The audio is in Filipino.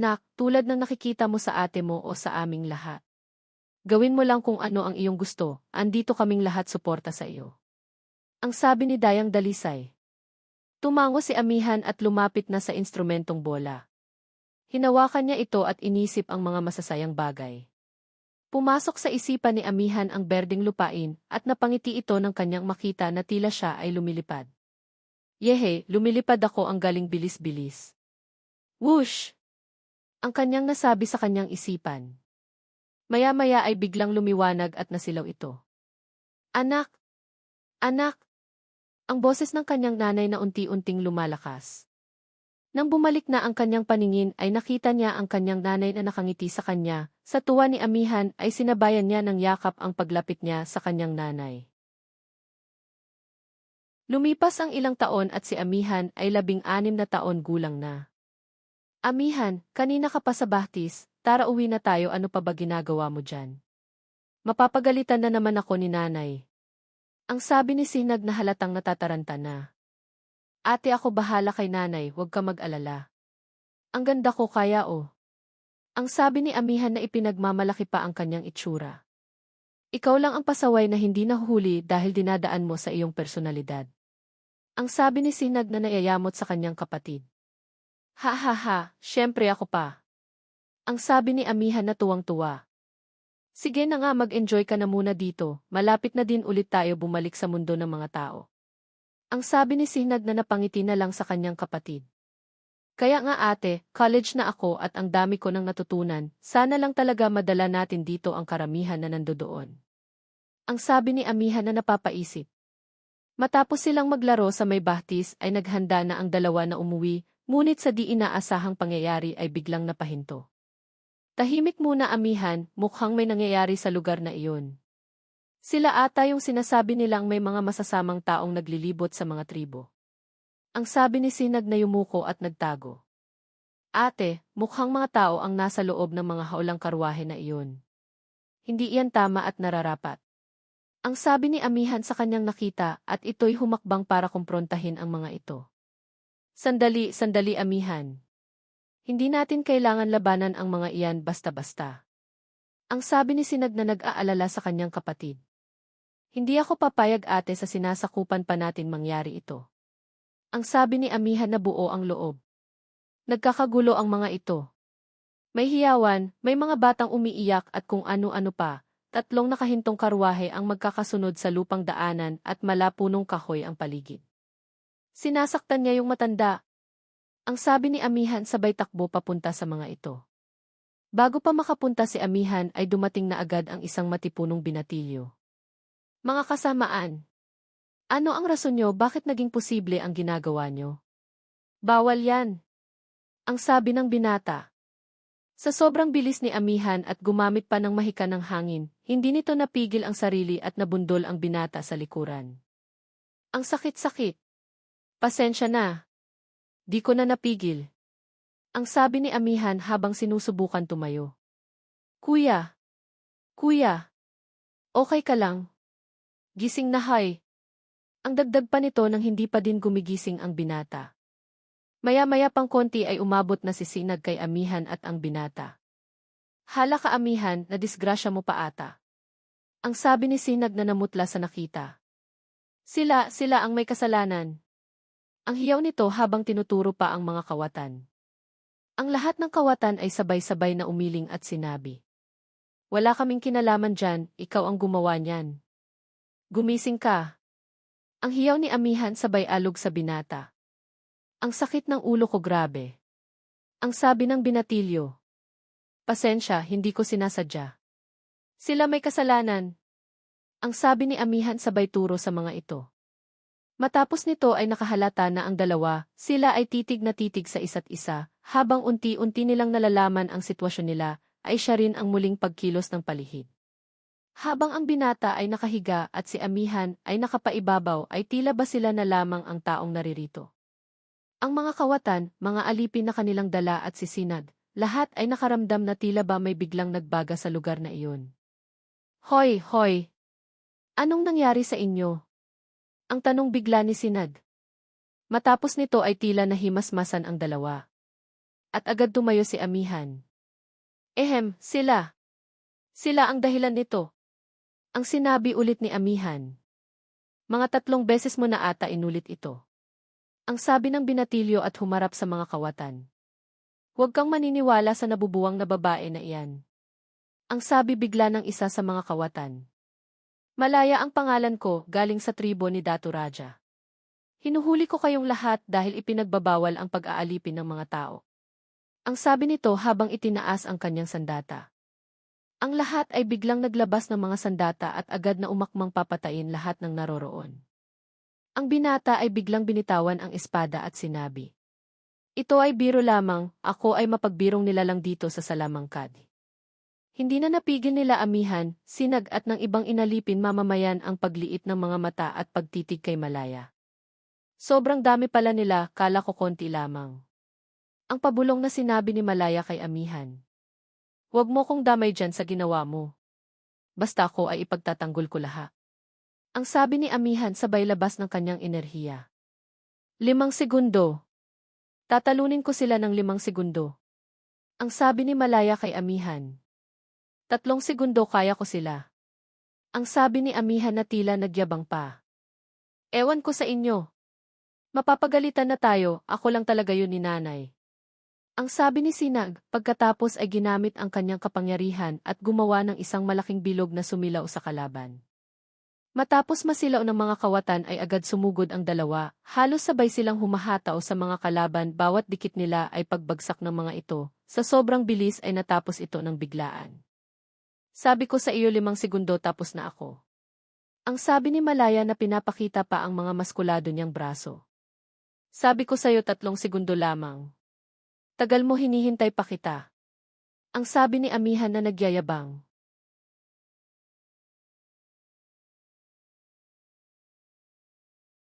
Anak, tulad ng nakikita mo sa ate mo o sa aming lahat. Gawin mo lang kung ano ang iyong gusto, andito kaming lahat suporta sa iyo. Ang sabi ni Dayang Dalisay. Tumango si Amihan at lumapit na sa instrumentong bola. Hinawakan niya ito at inisip ang mga masasayang bagay. Pumasok sa isipan ni Amihan ang berdeng lupain at napangiti ito ng kanyang makita na tila siya ay lumilipad. Yehe, lumilipad ako ang galing bilis-bilis. Whoosh! Ang kanyang nasabi sa kanyang isipan. Maya-maya ay biglang lumiwanag at nasilaw ito. Anak! Anak! Ang boses ng kanyang nanay na unti-unting lumalakas. Nang bumalik na ang kanyang paningin ay nakita niya ang kanyang nanay na nakangiti sa kanya, sa tuwa ni Amihan ay sinabayan niya ng yakap ang paglapit niya sa kanyang nanay. Lumipas ang ilang taon at si Amihan ay labing-anim na taon gulang na. Amihan, kanina ka pa sa bahtis, tara uwi na tayo ano pa ba ginagawa mo dyan? Mapapagalitan na naman ako ni nanay. Ang sabi ni Sinag na halatang natataranta na. Ate ako bahala kay nanay, huwag ka mag-alala. Ang ganda ko kaya oh. Ang sabi ni Amihan na ipinagmamalaki pa ang kanyang itsura. Ikaw lang ang pasaway na hindi nahuhuli dahil dinadaan mo sa iyong personalidad. Ang sabi ni Sinag na nayayamot sa kanyang kapatid. Ha ha ha, syempre ako pa. Ang sabi ni Amihan na tuwang-tuwa. Sige na nga mag-enjoy ka na muna dito, malapit na din ulit tayo bumalik sa mundo ng mga tao. Ang sabi ni Sinag na napangiti na lang sa kanyang kapatid. Kaya nga ate, college na ako at ang dami ko nang natutunan, sana lang talaga madala natin dito ang karamihan na nandoon. Ang sabi ni Amihan na napapaisip. Matapos silang maglaro sa may bahtis ay naghanda na ang dalawa na umuwi, ngunit sa di inaasahang pangyayari ay biglang napahinto. Tahimik muna amihan, mukhang may nangyayari sa lugar na iyon. Sila ata yung sinasabi nilang may mga masasamang taong naglilibot sa mga tribo. Ang sabi ni Sinag na yumuko at nagtago. Ate, mukhang mga tao ang nasa loob ng mga haulang karwahe na iyon. Hindi iyan tama at nararapat. Ang sabi ni Amihan sa kanyang nakita at ito'y humakbang para kumprontahin ang mga ito. Sandali, sandali Amihan. Hindi natin kailangan labanan ang mga iyan basta-basta. Ang sabi ni Sinag na nag-aalala sa kanyang kapatid. Hindi ako papayag ate sa sinasakupan pa natin mangyari ito. Ang sabi ni Amihan na buo ang loob. Nagkakagulo ang mga ito. May hiyawan, may mga batang umiiyak at kung ano-ano pa, Tatlong nakahintong karwahe ang magkakasunod sa lupang daanan at malapunong kahoy ang paligid. Sinasaktan niya yung matanda. Ang sabi ni Amihan sabay takbo papunta sa mga ito. Bago pa makapunta si Amihan ay dumating na agad ang isang matipunong binatilyo. Mga kasamaan. Ano ang rason nyo bakit naging posible ang ginagawa nyo? Bawal yan. Ang sabi ng binata. Sa sobrang bilis ni Amihan at gumamit pa ng mahika ng hangin, hindi nito napigil ang sarili at nabundol ang binata sa likuran. Ang sakit-sakit. Pasensya na. Di ko na napigil. Ang sabi ni Amihan habang sinusubukan tumayo. Kuya. Kuya. Okay ka lang. Gising na hay. Ang dagdag pa nito nang hindi pa din gumigising ang binata. Maya-maya pang konti ay umabot na si Sinag kay Amihan at ang binata. Hala ka Amihan, na disgrasya mo pa ata. Ang sabi ni Sinag na namutla sa nakita. Sila, sila ang may kasalanan. Ang hiyaw nito habang tinuturo pa ang mga kawatan. Ang lahat ng kawatan ay sabay-sabay na umiling at sinabi. Wala kaming kinalaman dyan, ikaw ang gumawa niyan. Gumising ka. Ang hiyaw ni Amihan sabay alog sa binata. Ang sakit ng ulo ko grabe. Ang sabi ng binatilyo. Pasensya, hindi ko sinasadya. Sila may kasalanan. Ang sabi ni Amihan sabay turo sa mga ito. Matapos nito ay nakahalata na ang dalawa, sila ay titig na titig sa isa't isa, habang unti-unti nilang nalalaman ang sitwasyon nila, ay siya rin ang muling pagkilos ng palihid. Habang ang binata ay nakahiga at si Amihan ay nakapaibabaw ay tila ba sila na lamang ang taong naririto. Ang mga kawatan, mga alipin na kanilang dala at sisinag, lahat ay nakaramdam na tila ba may biglang nagbaga sa lugar na iyon. Hoy, hoy! Anong nangyari sa inyo? Ang tanong bigla ni Sinag. Matapos nito ay tila nahimasmasan ang dalawa. At agad tumayo si Amihan. Ehem, sila. Sila ang dahilan nito. Ang sinabi ulit ni Amihan. Mga tatlong beses mo na ata inulit ito. Ang sabi ng binatilyo at humarap sa mga kawatan. Huwag kang maniniwala sa nabubuwang na babae na iyan. Ang sabi bigla ng isa sa mga kawatan. Malaya ang pangalan ko galing sa tribo ni Datu Raja. Hinuhuli ko kayong lahat dahil ipinagbabawal ang pag-aalipin ng mga tao. Ang sabi nito habang itinaas ang kanyang sandata. Ang lahat ay biglang naglabas ng mga sandata at agad na umakmang papatayin lahat ng naroroon. Ang binata ay biglang binitawan ang espada at sinabi. Ito ay biro lamang, ako ay mapagbirong nila lang dito sa Salamangkad. Hindi na napigil nila amihan, sinag at ng ibang inalipin mamamayan ang pagliit ng mga mata at pagtitig kay Malaya. Sobrang dami pala nila, kala ko konti lamang. Ang pabulong na sinabi ni Malaya kay Amihan. Huwag mo kong damay dyan sa ginawa mo. Basta ako ay ipagtatanggol ko lahat. Ang sabi ni Amihan sabay labas ng kanyang enerhiya. Limang segundo. Tatalunin ko sila ng limang segundo. Ang sabi ni Malaya kay Amihan. Tatlong segundo kaya ko sila. Ang sabi ni Amihan na tila nagyabang pa. Ewan ko sa inyo. Mapapagalitan na tayo, ako lang talaga yun ni nanay. Ang sabi ni Sinag, pagkatapos ay ginamit ang kanyang kapangyarihan at gumawa ng isang malaking bilog na sumilaw sa kalaban. Matapos masilaw ng mga kawatan ay agad sumugod ang dalawa, halos sabay silang humahataw sa mga kalaban bawat dikit nila ay pagbagsak ng mga ito, sa sobrang bilis ay natapos ito ng biglaan. Sabi ko sa iyo limang segundo tapos na ako. Ang sabi ni Malaya na pinapakita pa ang mga maskulado niyang braso. Sabi ko sa iyo tatlong segundo lamang. Tagal mo hinihintay pa kita. Ang sabi ni Amihan na nagyayabang.